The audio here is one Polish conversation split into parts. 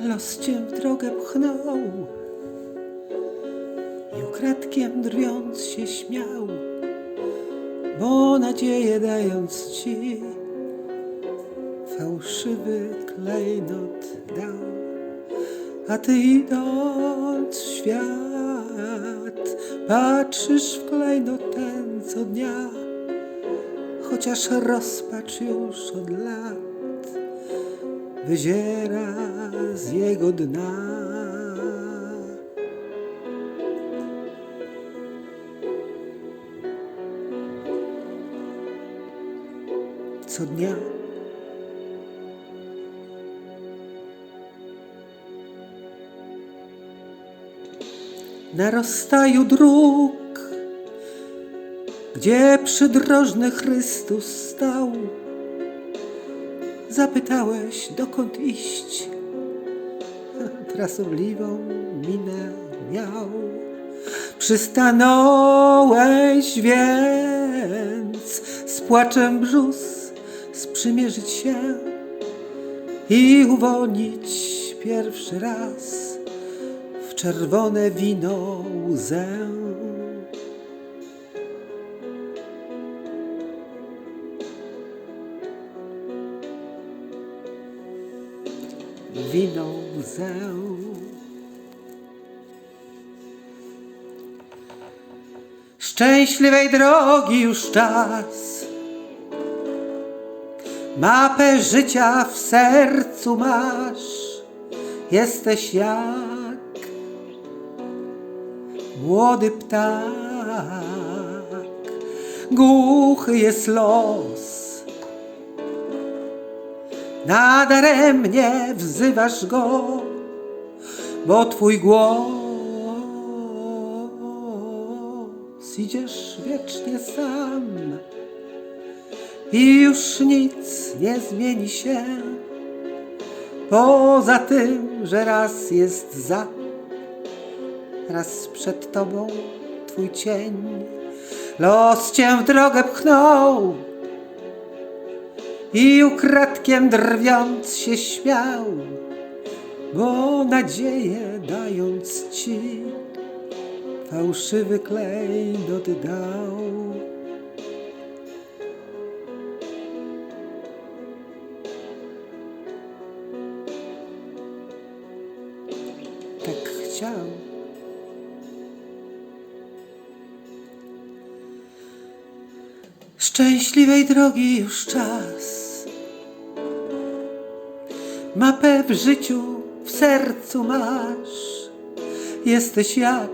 los cię w drogę pchnął i ukradkiem drwiąc się śmiał, bo nadzieję dając ci fałszywy klejnot dał. A ty idąc w świat, patrzysz w klejnot ten co dnia, chociaż rozpacz już od lat wyziera z jego dna. Co dnia na rozstaju dróg, gdzie przydrożny Chrystus stał, zapytałeś, dokąd iść. Trasobliwą minę miał. Przystanąłeś więc z płaczem brzus sprzymierzyć się i uwolnić pierwszy raz w czerwone wino łzę. Wino łzę. Szczęśliwej drogi już czas. Mapę życia w sercu masz. Jesteś jak młody ptak. Głuchy jest los. Nadaremnie wzywasz go, bo twój głos idziesz wiecznie sam i już nic nie zmieni się poza tym, że raz jest za, raz przed tobą twój cień. Los cię w drogę pchnął i ukradkiem drwiąc się śmiał, bo nadzieję dając ci fałszywy klejnot dał. Tak chciał. Szczęśliwej drogi już czas. Mapę w życiu w sercu masz. Jesteś jak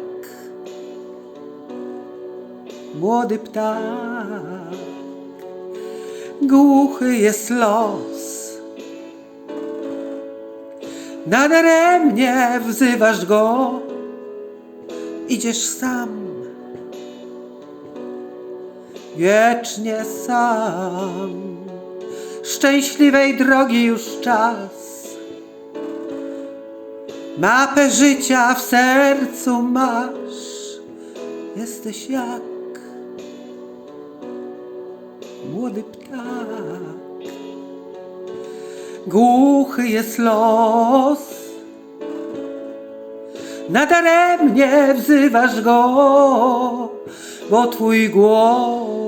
młody ptak. Głuchy jest los. Nadaremnie wzywasz go. Idziesz sam wiecznie sam. Szczęśliwej drogi już czas. Mapę życia w sercu masz. Jesteś jak młody ptak. Głuchy jest los. Nadaremnie wzywasz go, bo twój głos